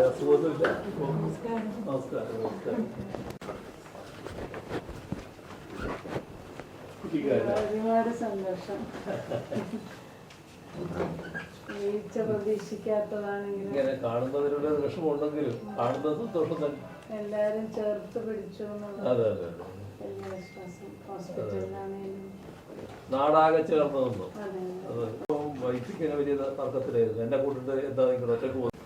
അസുഖമൊന്നുമില്ല നമസ്കാരം നമസ്കാരം ഒരുപാട് സന്തോഷം. വീഴ്ച പ്രതീക്ഷിക്കാത്തതാണെങ്കിലും ഇങ്ങനെ കാണുന്നതിലൂടെ വിഷമമുണ്ടെങ്കിലും കാണുന്ന സന്തോഷം തന്നെ. എല്ലാരും ചേർത്ത് പിടിച്ചു അതെ അതെ. എല്ലാ വിശ്വാസം. ഹോസ്പിറ്റലിലാണെങ്കിലും നാടാകെ ചേർന്ന് നിന്നു. ഇപ്പം വൈദ്യുതിക്ക് വലിയ തർക്കത്തിലായിരുന്നു. എന്നെ കൂട്ടിട്ട് എന്താ നിങ്ങൾ ഒറ്റയ്ക്ക് പോകുന്നു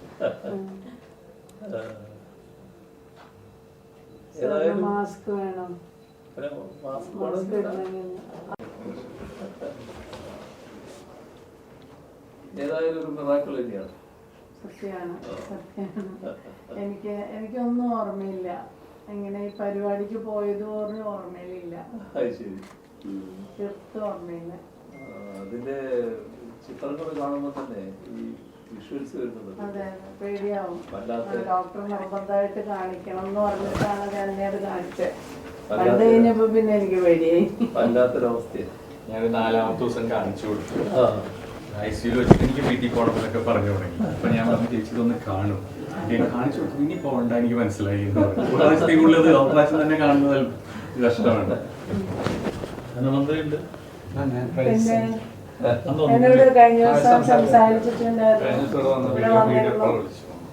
ഏതായാലും മാസ്ക് വേണം. പിന്നെ മാസ്ക് മാസ്ക് വേണം. ഇടണമെങ്കിൽ. ഏതായാലും ഒരു മിറാക്കിൾ തന്നെയാണ്. സത്യമാണ് സത്യമാണ്. എനിക്ക് എനിക്കൊന്നും ഓർമ്മയില്ല. എങ്ങനെ ഈ പരിപാടിക്ക് പോയത് പോലും ഓർമ്മയിലില്ല. അതിന്റെ ചിത്രങ്ങൾ കാണുമ്പോൾ തന്നെ ഈ വിഷ്വൽസ് പേടിയാവും. വല്ലാത്ത ഡോക്ടർ നിർബന്ധമായിട്ട് കാണിക്കണം എന്ന് പറഞ്ഞിട്ടാണ് ഞാൻ അത് കാണിച്ചത് കണ്ടു കഴിഞ്ഞപ്പോ പിന്നെ എനിക്ക് പേടിയായി. വല്ലാത്തൊരവസ്ഥയാണ് ഞാൻ നാലാമത്തെ ദിവസം കാണിച്ചു കൊടുത്തു. ആ. ഐ സിയിൽ വെച്ചിട്ട് എനിക്ക് വീട്ടിൽ പോകണം എന്നൊക്കെ പറഞ്ഞു തുടങ്ങി. അപ്പൊ ഞാൻ പറഞ്ഞു ചേച്ചി ഇതൊന്ന് കാണും. ഞാൻ കാണിച്ചു കൊടുത്തു. ഇനി പോകണ്ട എനിക്ക് മനസ്സിലായി എന്ന് പറഞ്ഞു. ഒരു ആഴ്ചത്തേക്കുള്ളത് ഓപ്പറേഷൻ തന്നെ കാണുന്നത് കഷ്ടമാണ്. എന്നോട് കഴിഞ്ഞ ദിവസം സംസാരിച്ചിട്ടുണ്ടായിരുന്നു.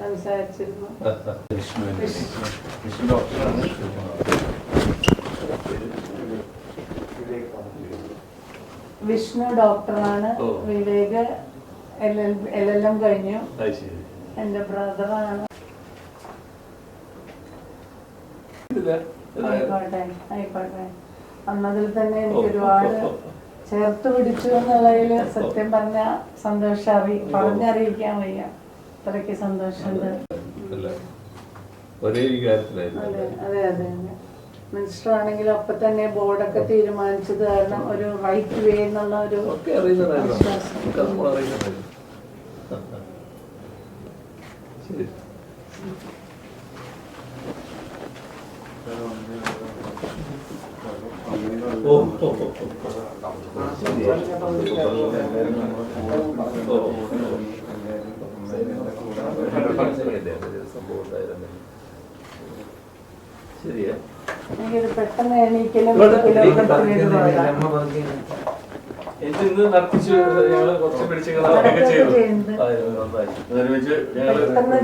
സംസാരിച്ചിരുന്നു. വിഷ്ണു. ഡോക്ടറാണ്. വിവേക് എൽ എൽ എം കഴിഞ്ഞു. എന്റെ ബ്രദറാണ്. ആയിക്കോട്ടെ ആയിക്കോട്ടെ. വന്നതിൽ തന്നെ എനിക്ക് ഒരുപാട്. ചേർത്ത് പിടിച്ചു എന്നുള്ളതിൽ സത്യം പറഞ്ഞ സന്തോഷം അറി പറഞ്ഞറിയിക്കാൻ വയ്യ. അത്രയ്ക്ക് സന്തോഷമുണ്ട്. ഒരേ അതെ അതെ അതെ അതെ. മിനിസ്റ്റർ ആണെങ്കിലും അപ്പൊ തന്നെ ബോർഡൊക്കെ തീരുമാനിച്ചത് കാരണം ഒരു റൈറ്റ് വേ എന്നുള്ള ഒരു ശരി. സംഭവം ഉണ്ടായിരുന്നു. ശരിയാ പെട്ടെന്ന് എണീക്കലും. എനിക്ക് ഇന്ന് നടത്തിച്ച് ഞങ്ങൾ കുറച്ച് പിടിച്ച് ഒക്കെ ചെയ്തു ഒരുമിച്ച് ഞങ്ങൾ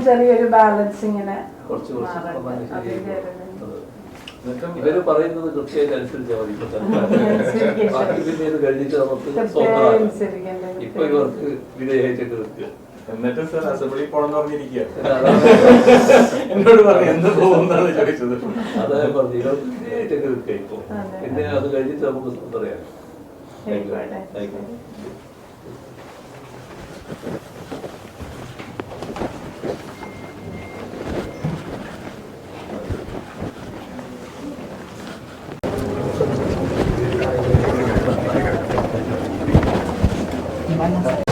ചെറിയൊരു ബാലൻസ് ഇങ്ങനെ കുറച്ച് കുറച്ച് ഇവർ പറയുന്നത് കൃത്യമായിട്ട് അനുസരിച്ച് മതി. ബാക്കി പിന്നെ ഇത് കഴിഞ്ഞിട്ട് നമുക്ക് ഇപ്പൊ ഇവർക്ക് വിധേയിച്ചിട്ട് നിൽക്കുക എന്നിട്ട് സർ അസംബ്ലി പറഞ്ഞിരിക്കുക എന്നോട് പറഞ്ഞു എന്ന് പോകുന്നാണ് ചോദിച്ചത്? അതാ പറഞ്ഞു ഇവർക്ക് വിധേയിച്ചൊക്കെ നിൽക്കുക ഇപ്പൊ. അതെ. പിന്നെ അത് കഴിഞ്ഞിട്ട് നമുക്ക് സ്വന്തം പറയാം. ആയിക്കോട്ടെ. ആയിക്കോട്ടെ. van a.